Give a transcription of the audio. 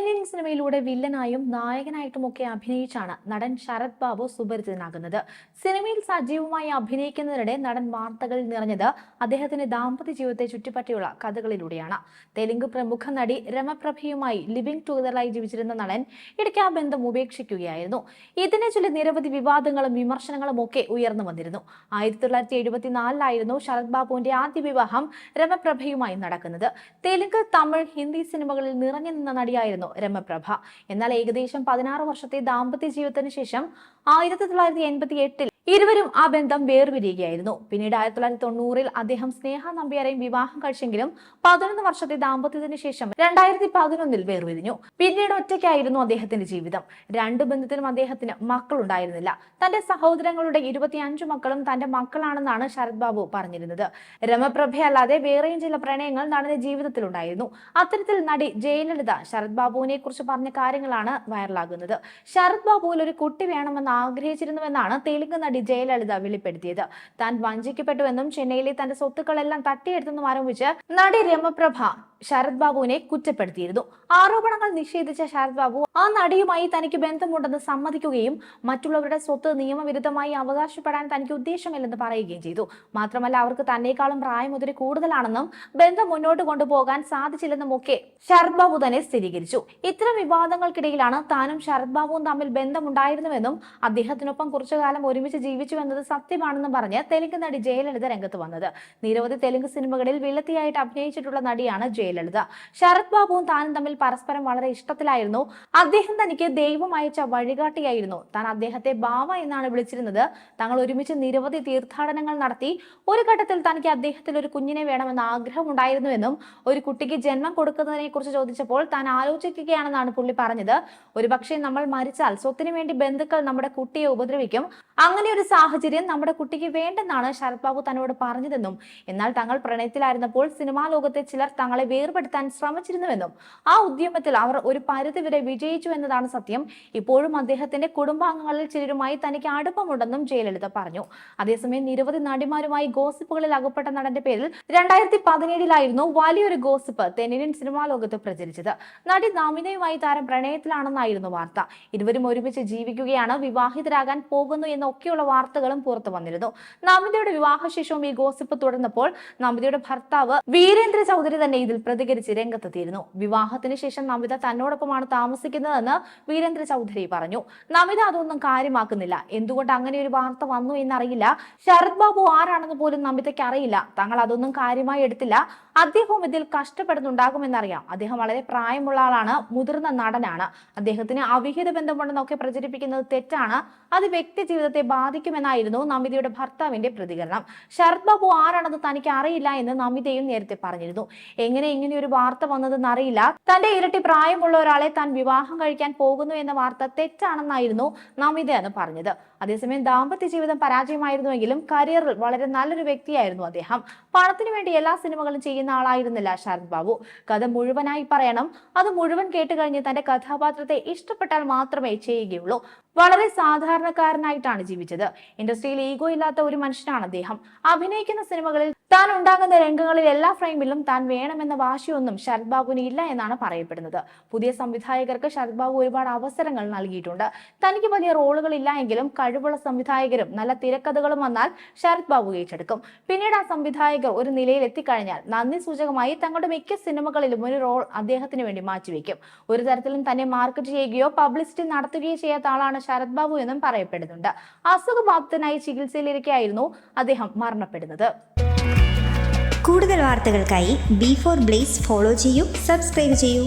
തെന്നിന്ത്യൻ സിനിമയിലൂടെ വില്ലനായും നായകനായിട്ടും ഒക്കെ അഭിനയിച്ചാണ് നടൻ ശരത് ബാബു സുപരിചിതനാകുന്നത്. സിനിമയിൽ സജീവമായി അഭിനയിക്കുന്നതിനിടെ നടൻ വാർത്തകളിൽ നിറഞ്ഞത് അദ്ദേഹത്തിന്റെ ദാമ്പത്യ ജീവിതത്തെ ചുറ്റിപ്പറ്റിയുള്ള കഥകളിലൂടെയാണ്. തെലുങ്ക് പ്രമുഖ നടി രമപ്രഭയുമായി ലിവിംഗ് ടുഗദറായി ജീവിച്ചിരുന്ന നടൻ ഇടയ്ക്ക് ആ ബന്ധം ഉപേക്ഷിക്കുകയായിരുന്നു. ഇതിനെ ചൊല്ലി നിരവധി വിവാദങ്ങളും വിമർശനങ്ങളും ഒക്കെ ഉയർന്നു വന്നിരുന്നു. ആയിരത്തി തൊള്ളായിരത്തി എഴുപത്തിനാലിലായിരുന്നു ശരത് ബാബുവിന്റെ ആദ്യ വിവാഹം രമപ്രഭയുമായി നടക്കുന്നത്. തെലുങ്ക് തമിഴ് ഹിന്ദി സിനിമകളിൽ നിറഞ്ഞു നിന്ന നടിയായിരുന്നു രമപ്രഭ. എന്നാൽ ഏകദേശം പതിനാറ് വർഷത്തെ ദാമ്പത്യ ജീവിതത്തിന് ശേഷം ആയിരത്തി തൊള്ളായിരത്തി എൺപത്തി എട്ടിൽ ഇരുവരും ആ ബന്ധം വേർപിരിയുകയായിരുന്നു. പിന്നീട് ആയിരത്തി തൊള്ളായിരത്തി തൊണ്ണൂറിൽ അദ്ദേഹം സ്നേഹ നമ്പ്യാരെയും വിവാഹം കഴിച്ചെങ്കിലും പതിനൊന്ന് വർഷത്തെ ദാമ്പത്യത്തിന് ശേഷം രണ്ടായിരത്തി പതിനൊന്നിൽ വേർപിരിഞ്ഞു. പിന്നീട് ഒറ്റയ്ക്കായിരുന്നു അദ്ദേഹത്തിന്റെ ജീവിതം. രണ്ട് ബന്ധത്തിലും അദ്ദേഹത്തിന് മക്കളുണ്ടായിരുന്നില്ല. തന്റെ സഹോദരങ്ങളുടെ ഇരുപത്തിയഞ്ചു മക്കളും തന്റെ മക്കളാണെന്നാണ് ശരത് ബാബു പറഞ്ഞിരുന്നത്. രമപ്രഭയല്ലാതെ വേറെയും ചില പ്രണയങ്ങൾ നടന്റെ ജീവിതത്തിലുണ്ടായിരുന്നു. അത്തരത്തിൽ നടി ജയലളിത ശരത് ബാബുവിനെ കുറിച്ച് പറഞ്ഞ കാര്യങ്ങളാണ് വൈറലാകുന്നത്. ശരത് ബാബുവിൽ ഒരു കുട്ടി വേണമെന്ന് ആഗ്രഹിച്ചിരുന്നുവെന്നാണ് തെലുങ്ക് നടി ജയലളിത വെളിപ്പെടുത്തിയത്. താൻ വഞ്ചിക്കപ്പെട്ടുവെന്നും ചെന്നൈയിലെ തന്റെ സ്വത്തുക്കളെല്ലാം തട്ടിയെടുത്തെന്നും ആരോപിച്ച് നടി രമപ്രഭ ശരത് ബാബുവിനെ കുറ്റപ്പെടുത്തിയിരുന്നു. ആരോപണങ്ങൾ നിഷേധിച്ച ശരത് ബാബു ആ നടിയുമായി തനിക്ക് ബന്ധമുണ്ടെന്ന് സമ്മതിക്കുകയും മറ്റുള്ളവരുടെ സ്വത്ത് നിയമവിരുദ്ധമായി അവകാശപ്പെടാൻ തനിക്ക് ഉദ്ദേശമില്ലെന്ന് പറയുകയും ചെയ്തു. മാത്രമല്ല അവർക്ക് തന്നെക്കാളും പ്രായം ഒത്തിരി കൂടുതലാണെന്നും ബന്ധം മുന്നോട്ട് കൊണ്ടുപോകാൻ സാധിച്ചില്ലെന്നും ഒക്കെ ശരത് ബാബു തന്നെ സ്ഥിരീകരിച്ചു. ഇത്തരം വിവാദങ്ങൾക്കിടയിലാണ് താനും ശരത് ബാബുവും തമ്മിൽ ബന്ധമുണ്ടായിരുന്നുവെന്നും അദ്ദേഹത്തിനൊപ്പം കുറച്ചു കാലം ഒരുമിച്ച് ജീവിച്ചു എന്നത് സത്യമാണെന്നും പറഞ്ഞ് തെലുങ്ക് നടി ജയലളിത രംഗത്ത് വന്നത്. നിരവധി തെലുങ്ക് സിനിമകളിൽ വില്ലത്തിയായിട്ട് അഭിനയിച്ചിട്ടുള്ള നടിയാണ് ജയലളിത. ശരത് ബാബുവും താനും തമ്മിൽ പരസ്പരം വളരെ ഇഷ്ടത്തിലായിരുന്നു. അദ്ദേഹം തനിക്ക് ദൈവം അയച്ച വഴികാട്ടിയായിരുന്നു. താൻ അദ്ദേഹത്തെ ബാവ എന്നാണ് വിളിച്ചിരുന്നത്. തങ്ങൾ ഒരുമിച്ച് നിരവധി തീർത്ഥാടനങ്ങൾ നടത്തി. ഒരു ഘട്ടത്തിൽ തനിക്ക് അദ്ദേഹത്തിൽ ഒരു കുഞ്ഞിനെ വേണമെന്ന ആഗ്രഹം ഉണ്ടായിരുന്നുവെന്നും ഒരു കുട്ടിക്ക് ജന്മം കൊടുക്കുന്നതിനെ കുറിച്ച് ചോദിച്ചപ്പോൾ താൻ ആലോചിക്കുകയാണെന്നാണ് പുള്ളി പറഞ്ഞത്. ഒരുപക്ഷെ നമ്മൾ മരിച്ചാൽ സ്വത്തിന് വേണ്ടി ബന്ധുക്കൾ നമ്മുടെ കുട്ടിയെ ഉപദ്രവിക്കും. അങ്ങനെ ഒരു സാഹചര്യം നമ്മുടെ കുട്ടിക്ക് വേണ്ടെന്നാണ് ശരത് ബാബു തന്നോട് പറഞ്ഞതെന്നും എന്നാൽ തങ്ങൾ പ്രണയത്തിലായിരുന്നപ്പോൾ സിനിമാ ലോകത്തെ ചിലർ തങ്ങളെ വേർപെടുത്താൻ ശ്രമിച്ചിരുന്നുവെന്നും ആ ഉദ്യമത്തിൽ അവർ ഒരു പരിധി വരെ വിജയിച്ചു എന്നതാണ് സത്യം. ഇപ്പോഴും അദ്ദേഹത്തിന്റെ കുടുംബാംഗങ്ങളിൽ ചിലരുമായി തനിക്ക് അടുപ്പമുണ്ടെന്നും ജയലളിത പറഞ്ഞു. അതേസമയം നിരവധി നടിമാരുമായി ഗോസിപ്പുകളിൽ അകപ്പെട്ട നടന്റെ പേരിൽ രണ്ടായിരത്തി പതിനേഴിലായിരുന്നു വലിയൊരു ഗോസിപ്പ് തെന്നിന്ത്യൻ സിനിമാ ലോകത്ത് പ്രചരിച്ചത്. നടി നമിതയുമായി താരം പ്രണയത്തിലാണെന്നായിരുന്നു വാർത്ത. ഇരുവരും ഒരുമിച്ച് ജീവിക്കുകയാണ് വിവാഹിതരാകാൻ പോകുന്നു എന്നൊക്കെയുള്ള വാർത്തകളും പുറത്തു വന്നിരുന്നു. നമിതയുടെ വിവാഹശേഷവും ഈ ഗോസിപ്പ് തുടർന്നപ്പോൾ നമിതയുടെ ഭർത്താവ് വീരേന്ദ്ര ചൗധരി തന്നെ ഇതിൽ പ്രതികരിച്ച് രംഗത്തെത്തിയിരുന്നു. വിവാഹത്തിന് ശേഷം നമിത തന്നോടൊപ്പമാണ് താമസിക്കുന്നതെന്ന് വീരേന്ദ്ര ചൗധരി പറഞ്ഞു. നമിത അതൊന്നും കാര്യമാക്കുന്നില്ല. എന്തുകൊണ്ട് അങ്ങനെ ഒരു വാർത്ത വന്നു എന്നറിയില്ല. ശരത് ബാബു ആരാണെന്ന് പോലും നമിതയ്ക്ക് അറിയില്ല. തങ്ങൾ അതൊന്നും കാര്യമായി എടുത്തില്ല. അദ്ദേഹവും ഇതിൽ കഷ്ടപ്പെടുന്നുണ്ടാകുമെന്നറിയാം. അദ്ദേഹം വളരെ പ്രായമുള്ള ആളാണ് മുതിർന്ന നടനാണ്. അദ്ദേഹത്തിന് അവിഹിത ബന്ധമുണ്ടെന്നൊക്കെ പ്രചരിപ്പിക്കുന്നത് തെറ്റാണ്. അത് വ്യക്തി ജീവിതത്തെ ബാധിക്കുമെന്നായിരുന്നു നമിതയുടെ ഭർത്താവിന്റെ പ്രതികരണം. ശരത് ബാബു ആരാണെന്ന് തനിക്ക് അറിയില്ല എന്ന് നമിതയും നേരത്തെ പറഞ്ഞിരുന്നു. എങ്ങനെ ഇങ്ങനെ ഒരു വാർത്ത വന്നതെന്ന് അറിയില്ല. തന്റെ ഇരട്ടി പ്രായമുള്ള ഒരാളെ താൻ വിവാഹം കഴിക്കാൻ പോകുന്നു എന്ന വാർത്ത തെറ്റാണെന്നായിരുന്നു നമിത എന്ന് പറഞ്ഞത്. അതേസമയം ദാമ്പത്യ ജീവിതം പരാജയമായിരുന്നുവെങ്കിലും കരിയറിൽ വളരെ നല്ലൊരു വ്യക്തിയായിരുന്നു അദ്ദേഹം. പണത്തിനു വേണ്ടി എല്ലാ സിനിമകളും ചെയ്യുന്ന ആളായിരുന്നില്ല ശരത് ബാബു. കഥ മുഴുവനായി പറയണം. അത് മുഴുവൻ കേട്ട് കഴിഞ്ഞ് തന്റെ കഥാപാത്രത്തെ ഇഷ്ടപ്പെട്ടാൽ മാത്രമേ ചെയ്യുകയുള്ളൂ. വളരെ സാധാരണക്കാരനായിട്ടാണ് ജീവിച്ചത്. ഇൻഡസ്ട്രിയിൽ ഈഗോ ഇല്ലാത്ത ഒരു മനുഷ്യനാണ് അദ്ദേഹം. അഭിനയിക്കുന്ന സിനിമകളിൽ താൻ ഉണ്ടാകുന്ന രംഗങ്ങളിൽ എല്ലാ ഫ്രെയിമിലും താൻ വേണമെന്ന വാശിയൊന്നും ശരത് ബാബുവിന് ഇല്ല എന്നാണ് പറയപ്പെടുന്നത്. പുതിയ സംവിധായകർക്ക് ശരത് ബാബു ഒരുപാട് അവസരങ്ങൾ നൽകിയിട്ടുണ്ട്. തനിക്ക് വലിയ റോളുകൾ ഇല്ല എങ്കിലും കഴിവുള്ള സംവിധായകരും നല്ല തിരക്കഥകളും വന്നാൽ ശരത് ബാബു ഏറ്റെടുക്കും. പിന്നീട് ആ സംവിധായകർ ഒരു നിലയിൽ എത്തിക്കഴിഞ്ഞാൽ നന്ദി സൂചകമായി തങ്ങളുടെ മിക്ക സിനിമകളിലും ഒരു റോൾ അദ്ദേഹത്തിന് വേണ്ടി മാറ്റിവെക്കും. ഒരു തരത്തിലും തന്നെ മാർക്കറ്റ് ചെയ്യുകയോ പബ്ലിസിറ്റി നടത്തുകയോ ചെയ്യാത്ത ആളാണ് ശരത് ബാബു എന്നും പറയപ്പെടുന്നുണ്ട്. അസുഖബാധിതനായി ചികിത്സയിലിരിക്കെയായിരുന്നു അദ്ദേഹം മരണപ്പെടുന്നത്. കൂടുതൽ വാർത്തകൾക്കായി ബി ഫോർ ബ്ലേസ് ഫോളോ ചെയ്യൂ സബ്സ്ക്രൈബ് ചെയ്യൂ.